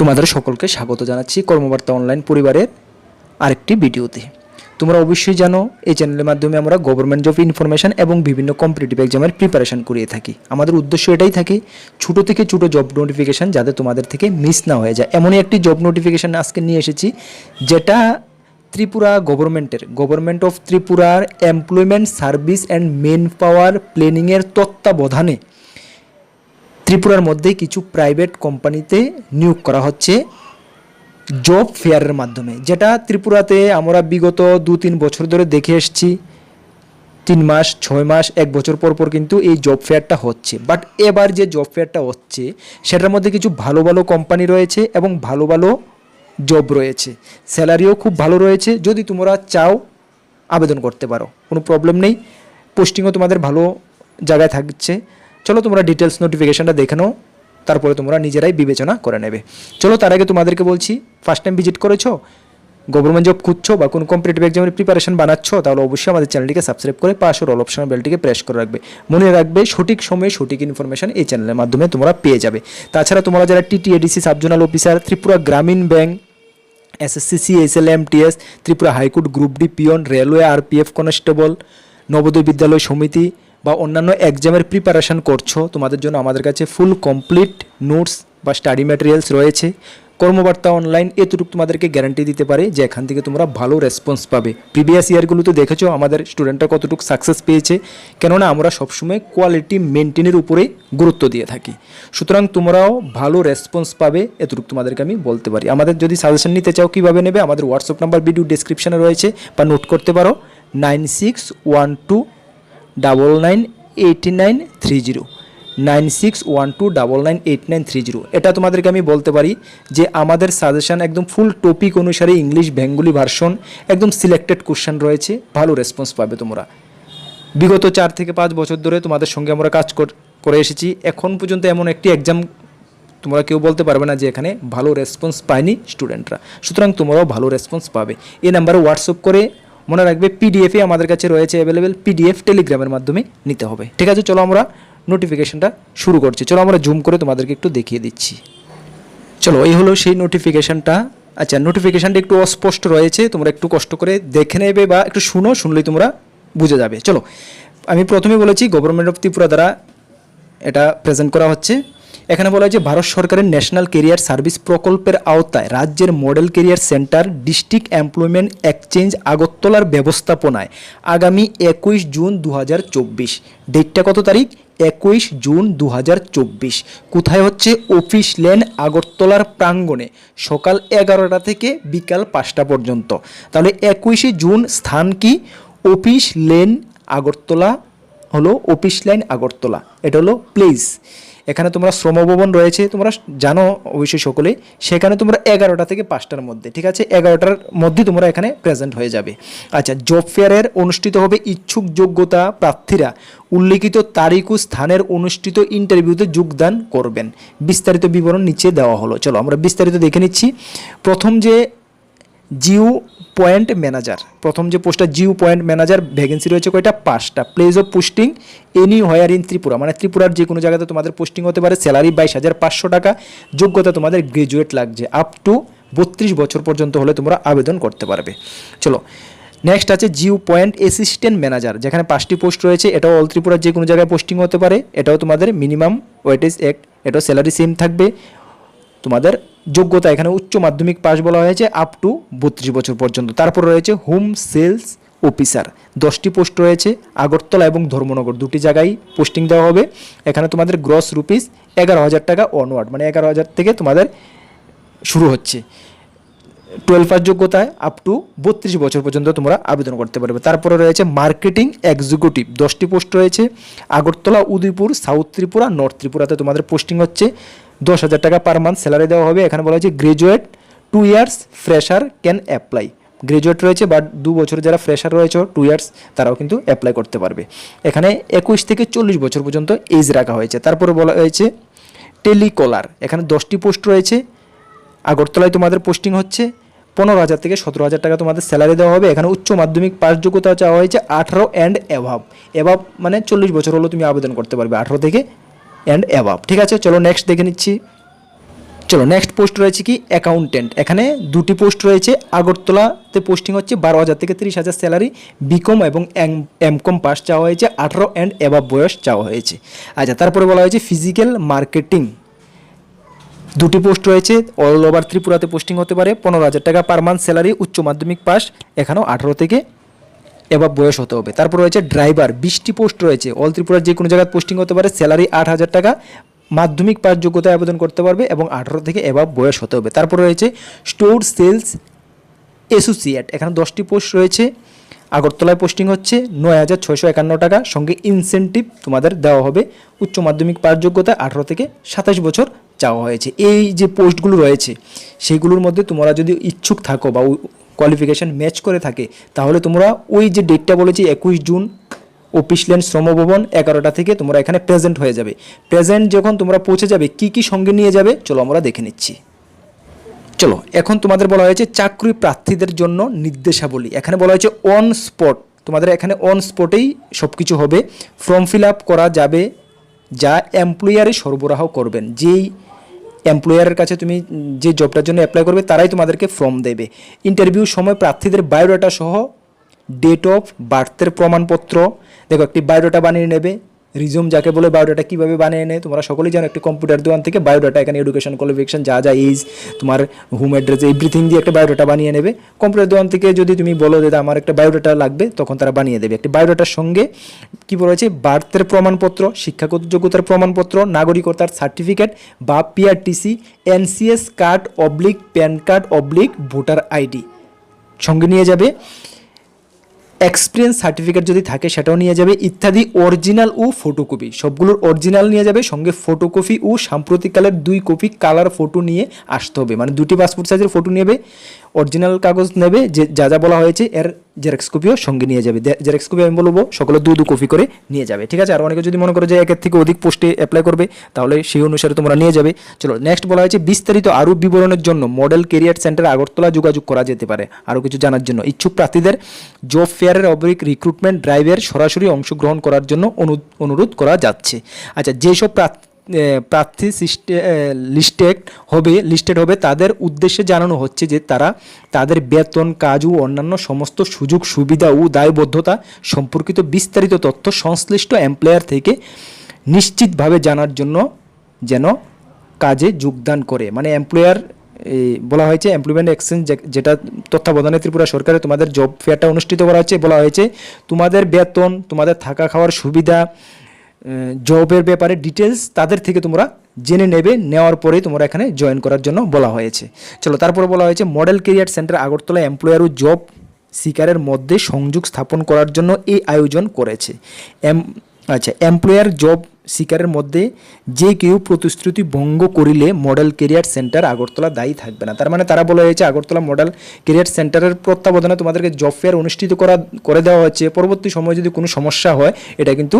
তোমাদের সকলকে স্বাগত জানাচ্ছি কর্মবার্তা অনলাইন পরিবারের আরেকটি ভিডিওতে। তোমরা অবশ্যই জানো, এই চ্যানেলের মাধ্যমে আমরা গভর্নমেন্ট জব ইনফরমেশন এবং বিভিন্ন কম্পিটিটিভ এক্সামের প্রিপারেশন করিয়ে থাকি। আমাদের উদ্দেশ্য এটাই থাকে, ছোটো থেকে ছোটো জব নোটিফিকেশান যাতে তোমাদের থেকে মিস না হয়ে যায়। এমনই একটি জব নোটিফিকেশান আজকে নিয়ে এসেছি, যেটা ত্রিপুরা গভর্নমেন্টের গভর্নমেন্ট অফ ত্রিপুরার employment service and manpower প্ল্যানিংয়ের তত্ত্বাবধানে ত্রিপুরার মধ্যে কিছু প্রাইভেট কোম্পানিতে নিয়োগ করা হচ্ছে জব ফেয়ারের মাধ্যমে। যেটা ত্রিপুরাতে আমরা বিগত দু তিন বছর ধরে দেখে এসেছি। তিন মাস, ছয় মাস, এক বছর পর পর কিন্তু এই জব ফেয়ারটা হচ্ছে। বাট এবার যে জব ফেয়ারটা হচ্ছে, সেটার মধ্যে কিছু ভালো ভালো কোম্পানি রয়েছে এবং ভালো ভালো জব রয়েছে। স্যালারিও খুব ভালো রয়েছে। যদি তোমরা চাও, আবেদন করতে পারো। কোনো প্রবলেম নেই। পোস্টিংও তোমাদের ভালো জায়গায় থাকছে। চলো তোমরা ডিটেলস নোটিফিকেশনটা দেখে নাও, তারপরে তোমরা নিজেরাই বিবেচনা করে নেবে। চলো তার আগে তোমাদেরকে বলছি ফার্স্ট টাইম ভিজিট করেছ? গভর্নমেন্ট জব খুঁজছো বা কোনো কম্পিটিটিভ এক্সামের প্রিপারেশন বানাচ্ছ, তাহলে অবশ্যই আমাদের চ্যানেলটিকে সাবস্ক্রাইব করে পাশে অল অপশন বেলটিকে প্রেস করে রাখবে। মনে রাখবে, সঠিক সময়ে সঠিক ইনফরমেশন এই চ্যানেলের মাধ্যমে তোমরা পেয়ে যাবে। তাছাড়া তোমরা যারা TTADC subzonal officer Tripura Gramin bank SSC SLM TS Tripura high court group D peon railway RPF constable Navodaya Vidyalaya Samiti বা অন্যান্য এক্সামের প্রিপারেশন করছ, তোমাদের জন্য আমাদের কাছে ফুল কমপ্লিট নোটস বা স্টাডি ম্যাটেরিয়ালস রয়েছে। কর্মবার্তা অনলাইন এতটুকু তোমাদেরকে গ্যারান্টি দিতে পারে যে এখান থেকে তোমরা ভালো রেসপন্স পাবে। প্রিভিয়াস ইয়ারগুলোতে দেখেছ আমাদের স্টুডেন্টরা কতটুকু সাকসেস পেয়েছে। কেননা আমরা সবসময় কোয়ালিটি মেনটেনের উপরে গুরুত্ব দিয়ে থাকি। সুতরাং তোমরাও ভালো রেসপন্স পাবে, এতটুকু তোমাদেরকে আমি বলতে পারি। আমাদের যদি সাজেশন নিতে চাও কীভাবে নেবে, আমাদের হোয়াটসঅ্যাপ নাম্বার ভিডিও ডিসক্রিপশনে রয়েছে, বা নোট করতে পারো। Nine six one two double nine eighty nine three zero nine six one two double nine eight nine three zero এটা তোমাদেরকে আমি বলতে পারি যে আমাদের সাজেশন একদম ফুল টপিক অনুসারে ইংলিশ বেঙ্গলি ভার্সন একদম সিলেক্টেড কোশ্চেন রয়েছে, ভালো রেসপন্স পাবে তোমরা। বিগত চার থেকে পাঁচ বছর ধরে তোমাদের সঙ্গে আমরা কাজ কর- এসেছি। এখন পর্যন্ত এমন একটি এক্সাম তোমরা কেউ বলতে পারবে না যে এখানে ভালো রেসপন্স পায়নি স্টুডেন্টরা সুতরাং তোমরাও ভালো রেসপন্স পাবে। এই নাম্বারে হোয়াটসঅ্যাপ করে মনে রাখবে পিডিএফে আমাদের কাছে রয়েছে অ্যাভেলেবেল পিডিএফ টেলিগ্রামের মাধ্যমে নিতে হবে। ঠিক আছে, চলো আমরা নোটিফিকেশনটা শুরু করছি। চলো আমরা জুম করে তোমাদেরকে একটু দেখিয়ে দিচ্ছি। চলো, এই হলো সেই নোটিফিকেশনটা আচ্ছা নোটিফিকেশানটা একটু অস্পষ্ট রয়েছে, তোমরা একটু কষ্ট করে দেখে নেবে বা একটু শুনো, শুনলেই তোমরা বুঝে যাবে। চলো, আমি প্রথমে বলেছি গভর্নমেন্ট অফ ত্রিপুরা দ্বারা এটা প্রেজেন্ট করা হচ্ছে। এখানে বলা হয় যে ভারত সরকারের ন্যাশনাল কেরিয়ার সার্ভিস প্রকল্পের আওতায় রাজ্যের model career centre, district employment exchange আগরতলার ব্যবস্থাপনায় আগামী একুশ জুন দু হাজার চব্বিশ। ডেটটা কত তারিখ? একুশ জুন দু হাজার চব্বিশ। কোথায় হচ্ছে? অফিস লেন আগরতলার প্রাঙ্গণে সকাল এগারোটা থেকে বিকাল পাঁচটা পর্যন্ত। তাহলে একুশে জুন স্থান কি? অফিস লেন আগরতলা হলো, অফিস লাইন আগরতলা। এটা হলো প্লেস এখানে তোমরা শ্রমভবন রয়েছে, তোমরা জানো অবশ্যই সকলেই, সেখানে তোমরা এগারোটা থেকে পাঁচটার মধ্যে, ঠিক আছে? এগারোটার মধ্যে তোমরা এখানে প্রেজেন্ট হয়ে যাবে। আচ্ছা জব ফেয়ারের অনুষ্ঠিত হবে ইচ্ছুক যোগ্যতা প্রার্থীরা। উল্লেখিত তারিখ ও স্থানের অনুষ্ঠিত ইন্টারভিউতে যোগদান করবেন। বিস্তারিত বিবরণ নিচে দেওয়া হলো। চলো, আমরা বিস্তারিত দেখে নিচ্ছি। প্রথম যে জিও পয়েন্ট ম্যানেজার। প্রথম যে পোস্টটা জিও পয়েন্ট ম্যানেজার, ভ্যাকেন্সি রয়েছে কয়টা? পাঁচটা। Place of posting, anywhere in Tripura. মানে ত্রিপুরার যে কোনো জায়গাতে তোমাদের পোস্টিং হতে পারে। স্যালারি বাইশ হাজার পাঁচশো টাকা। যোগ্যতা তোমাদের গ্রাজুয়েট লাগছে। আপ টু বত্রিশ বছর পর্যন্ত হলে তোমরা আবেদন করতে পারবে। চলো, নেক্সট আছে জিও পয়েন্ট অ্যাসিস্ট্যান্ট ম্যানেজার। যেখানে পাঁচটি পোস্ট রয়েছে। এটাও অল ত্রিপুরার যে কোনো জায়গায় পোস্টিং হতে পারে। এটাও তোমাদের মিনিমাম ওয়েটেজ এক। এটাও স্যালারি সেম থাকবে। তোমাদের যোগ্যতা এখানে উচ্চ মাধ্যমিক পাস বলা হয়েছে আপ টু বত্রিশ বছর পর্যন্ত। তারপর রয়েছে হোম সেলস অফিসার দশটি পোস্ট রয়েছে, আগরতলা এবং ধর্মনগর। দুটি জায়গায় পোস্টিং দেওয়া হবে। এখানে তোমাদের গ্রস রুপিস এগারো হাজার টাকা অনওয়ার্ড মানে এগারো হাজার থেকে তোমাদের শুরু হচ্ছে। টুয়েলভ পাস যোগ্যতায় আপ টু বত্রিশ বছর পর্যন্ত তোমরা আবেদন করতে পারবে। তারপরে রয়েছে মার্কেটিং এক্সিকিউটিভ দশটি পোস্ট রয়েছে, আগরতলা, উদয়পুর সাউথ ত্রিপুরা নর্থ ত্রিপুরাতে তোমাদের পোস্টিং হচ্ছে। দশ হাজার টাকা পার মান্থ স্যালারি দেওয়া হবে। এখানে বলা হয়েছে graduate two years fresher can apply graduate রয়েছে বা দু বছর যারা ফ্রেশার রয়েছে টু ইয়ার্স তারাও কিন্তু অ্যাপ্লাই করতে পারবে। এখানে একুশ থেকে চল্লিশ বছর পর্যন্ত এজ রাখা হয়েছে। তারপরে বলা হয়েছে টেলিকলার। এখানে দশটি পোস্ট রয়েছে। আগরতলায় তোমাদের পোস্টিং হচ্ছে। পনেরো হাজার থেকে সতেরো হাজার টাকা তোমাদের স্যালারি দেওয়া হবে। এখানে উচ্চ মাধ্যমিক পাস যোগ্যতা চাওয়া হয়েছে আঠারো অ্যান্ড অ্যাভাব অ্যাভাব মানে চল্লিশ বছর হলেও তুমি আবেদন করতে পারবে। আঠারো থেকে অ্যান্ড অ্যাভাব ঠিক আছে? চলো নেক্সট দেখে নিচ্ছি। চলো নেক্সট পোস্ট রয়েছে কি? অ্যাকাউন্টেন্ট এখানে দুটি পোস্ট রয়েছে। আগরতলাতে পোস্টিং হচ্ছে বারো হাজার থেকে তিরিশ হাজার স্যালারি বিকম এবং এমকম পাস চাওয়া হয়েছে। আঠারো অ্যান্ড এবার বয়স চাওয়া হয়েছে। আচ্ছা তারপরে বলা হয়েছে ফিজিক্যাল মার্কেটিং দুটি পোস্ট রয়েছে। অল ওভার ত্রিপুরাতে পোস্টিং হতে পারে। পনেরো হাজার টাকা পার মান্থ স্যালারি উচ্চ মাধ্যমিক পাস এখানেও আঠারো থেকে এবার বয়স হতে হবে। তারপর রয়েছে ড্রাইভার, বিশটি পোস্ট রয়েছে। অল ত্রিপুরার যে কোনো জায়গায় পোস্টিং হতে পারে স্যালারি আট হাজার টাকা, মাধ্যমিক পাস যোগ্যতায় আবেদন করতে পারবে এবং আঠারো থেকে এবার বয়স হতে হবে। তারপর রয়েছে স্টোর সেলস অ্যাসোসিয়েট, এখানে দশটি পোস্ট রয়েছে। আগরতলায় পোস্টিং হচ্ছে নয় হাজার ছয়শো একান্ন টাকা, সঙ্গে ইনসেন্টিভ তোমাদের দেওয়া হবে। উচ্চ মাধ্যমিক পাস যোগ্যতা আঠারো থেকে সাতাশ বছর চাওয়া হয়েছে। এই যে পোস্টগুলো রয়েছে সেইগুলোর মধ্যে তোমরা যদি ইচ্ছুক থাকো বা কোয়ালিফিকেশান ম্যাচ করে থাকে। তাহলে তোমরা ওই যে ডেটটা বলেছি, একুশ জুন, অফিস ল্যান্ড শ্রমভবন, এগারোটা থেকে তোমরা এখানে প্রেজেন্ট হয়ে যাবে। প্রেজেন্ট যখন তোমরা পৌঁছে যাবে, কি কি সঙ্গে নিয়ে যাবে, চলো আমরা দেখে নিচ্ছি। চলো, এখন তোমাদের বলা হয়েছে চাকরি প্রার্থীদের জন্য নির্দেশাবলী। এখানে বলা হয়েছে অন স্পট তোমাদের এখানে অন স্পটেই সব কিছু হবে ফর্ম ফিল করা যাবে, যা এমপ্লয়ারই সরবরাহ করবেন। যেই এমপ্লয়ারের কাছে তুমি যে জবটার জন্য অ্যাপ্লাই করবে, তারাই তোমাদেরকে ফর্ম দেবে। ইন্টারভিউ সময় প্রার্থীদের বায়োডাটা সহ ডেট অফ বার্থের প্রমাণপত্র, দেখো একটি বায়োডাটা বানিয়ে নেবে রিজুম যাকে বলে বায়োডাটা কীভাবে বানিয়ে নেয়, তোমরা সকলেই জানো, একটি কম্পিউটার দোকান থেকে বায়োডাটা এখানে এডুকেশন কোয়ালিফিকেশন যা যা এজ তোমার হোম অ্যাড্রেস এভরিথিং দিয়ে একটা বায়োডাটা বানিয়ে নেবে। কম্পিউটার দোকান থেকে যদি তুমি বলো যে আমার একটা বায়োডাটা লাগবে, তখন তারা বানিয়ে দেবে। একটি বায়োডাটার সঙ্গে কী রয়েছে বার্থের প্রমাণপত্র, শিক্ষাগত যোগ্যতার প্রমাণপত্র, নাগরিকতার সার্টিফিকেট বা PRTC NCS card oblique PAN card oblique voter ID সঙ্গে নিয়ে যাবে। এক্সপিরিয়েন্স সার্টিফিকেট যদি থাকে, সেটাও নিয়ে যাবে। ইত্যাদি অরিজিনাল ও ফটোকপি সবগুলোর অরিজিনাল নিয়ে যাবে, সঙ্গে ফটোকপি ও সাম্প্রতিককালের দুই কপি কালার ফটো নিয়ে আসতে হবে। মানে দুটি পাসপোর্ট সাইজের ফটো নেবে অরিজিনাল কাগজ নেবে, যে, যা যা বলা হয়েছে, এর জেরক্স কপিও সঙ্গে নিয়ে যাবে। জেরক্স কপি আমি বলব, সকলে দু দু কপি করে নিয়ে যাবে। ঠিক আছে? আর অনেকে যদি মনে করো যে একের থেকে অধিক পোস্টে অ্যাপ্লাই করবে, তাহলে সেই অনুসারে তোমরা নিয়ে যাবে। চলো নেক্সট বলা হয়েছে, বিস্তারিত আরও বিবরণের জন্য মডেল কেরিয়ার সেন্টার আগরতলা যোগাযোগ করা যেতে পারে। আরও কিছু জানার জন্য। ইচ্ছুক প্রার্থীদের জব ফেয়ারের অবরিক রিক্রুটমেন্ট ড্রাইভের সরাসরি অংশগ্রহণ করার জন্য অনু- অনুরোধ করা যাচ্ছে। আচ্ছা যেসব প্রার্থী প্রার্থী লিস্টেড হবে লিস্টেড হবে, তাদের উদ্দেশ্যে জানানো হচ্ছে যে তারা তাদের বেতন, কাজ ও অন্যান্য সমস্ত সুযোগ, সুবিধা ও দায়বদ্ধতা সম্পর্কিত বিস্তারিত তথ্য সংশ্লিষ্ট এমপ্লয়ার থেকে নিশ্চিতভাবে জানার জন্য যেন কাজে যোগদান করে। মানে এমপ্লয়ার বলা হয়েছে এমপ্লয়মেন্ট এক্সচেঞ্জ যেটা তত্ত্বাবধানে ত্রিপুরা সরকারে তোমাদের জব ফেয়ারটা অনুষ্ঠিত করা হচ্ছে বলা হয়েছে, তোমাদের বেতন, তোমাদের থাকা খাওয়ার সুবিধা জবের ব্যাপারে ডিটেলস তাদের থেকে তোমরা জেনে নেবে, নেওয়ার পরেই তোমরা এখানে জয়েন করার জন্য বলা হয়েছে। চলো, তারপরে বলা হয়েছে model career centre Agartala employer ও জব শিকারের মধ্যে সংযোগ স্থাপন করার জন্য এই আয়োজন করেছে। এম আচ্ছা এমপ্লয়ার জব সিকারের মধ্যে যে কেউ প্রতিশ্রুতি ভঙ্গ করিলে মডেল কেরিয়ার সেন্টার আগরতলা দায়ী থাকবে না। তার মানে তারা বলা হয়েছে আগরতলা মডেল কেরিয়ার সেন্টারের তত্ত্বাবধানে তোমাদেরকে জব ফেয়ার অনুষ্ঠিত করা, করে দেওয়া হচ্ছে। পরবর্তী সময়ে যদি কোনো সমস্যা হয়, এটা কিন্তু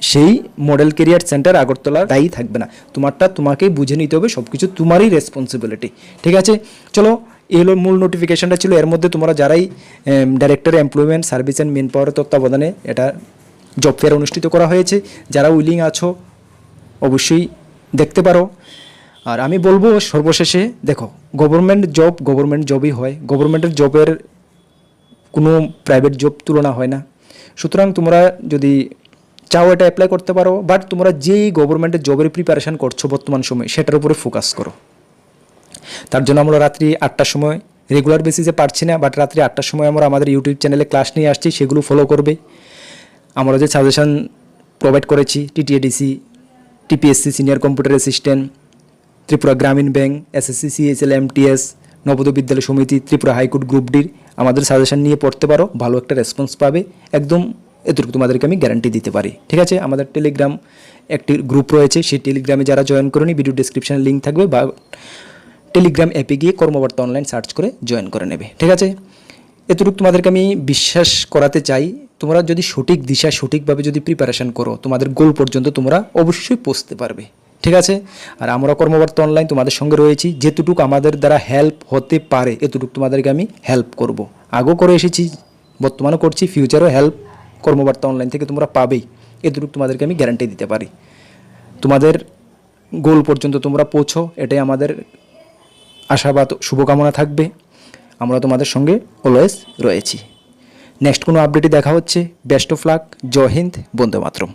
সেই মডেল কেরিয়ার সেন্টার আগরতলা দায়ী থাকবে না। তোমারটা তোমাকেই বুঝে নিতে হবে সব কিছু তোমারই রেসপন্সিবিলিটি ঠিক আছে? চলো, এই হলো মূল নোটিফিকেশনটা ছিল। এর মধ্যে তোমরা যারাই director employment service and man পাওয়ারের তত্ত্বাবধানে এটা জব ফেয়ার অনুষ্ঠিত করা হয়েছে। যারা উইলিং আছো, অবশ্যই দেখতে পারো। আর আমি বলব সর্বশেষে, দেখো গভর্নমেন্ট জব গভর্নমেন্ট জবই হয়। গভর্নমেন্টের জবের কোনো প্রাইভেট জব তুলনা হয় না। সুতরাং তোমরা যদি চাও এটা অ্যাপ্লাই করতে পারো বাট তোমরা যেই গভর্নমেন্টের জবের প্রিপারেশন করছ বর্তমান সময়ে, সেটার উপরে ফোকাস করো। তার জন্য আমরা রাত্রি আটটার সময় রেগুলার বেসিসে পারছি না বাট রাত্রি আটটার সময় আমরা আমাদের ইউটিউব চ্যানেলে ক্লাস নিয়ে আসছি, সেগুলো ফলো করবে। আমরা যে সাজেশন প্রোভাইড করেছি TTADC TPSC senior computer assistant Tripura Gramin bank SSC CSL MTS Navodaya Vidyalaya Samiti Tripura high court group ডির আমাদের সাজেশান নিয়ে পড়তে পারো, ভালো একটা রেসপন্স পাবে, একদম এতটুকু তোমাদেরকে আমি গ্যারান্টি দিতে পারি, ঠিক আছে? আমাদের টেলিগ্রাম একটি গ্রুপ রয়েছে, সেই টেলিগ্রামে যারা জয়েন করেনি ভিডিও ডিসক্রিপশনে লিঙ্ক থাকবে বা টেলিগ্রাম অ্যাপে গিয়ে কর্মবার্তা অনলাইন সার্চ করে জয়েন করে নেবে, ঠিক আছে? এতটুকু তোমাদেরকে আমি বিশ্বাস করাতে চাই, তোমরা যদি সঠিক দিশা, সঠিকভাবে যদি প্রিপারেশন করো, তোমাদের গোল পর্যন্ত তোমরা অবশ্যই পৌঁছতে পারবে। ঠিক আছে? আর আমরা কর্মবার্তা অনলাইন তোমাদের সঙ্গে রয়েছি যেতটুকু আমাদের দ্বারা হেল্প হতে পারে, এতটুকু তোমাদেরকে আমি হেল্প করব। আগেও করে এসেছি বর্তমানে করছি ফিউচারও হেল্প কর্মবার্তা অনলাইন থেকে তোমরা পাবেই, এতটুকু তোমাদেরকে আমি গ্যারান্টি দিতে পারি। তোমাদের গোল পর্যন্ত তোমরা পৌঁছো, এটাই আমাদের আশাবাদ, শুভকামনা থাকবে। আমরা তোমাদের সঙ্গে অলওয়েজ রয়েছি। নেক্সট কোনো আপডেটই দেখা হচ্ছে। Best of luck Jai Hind Bande Mataram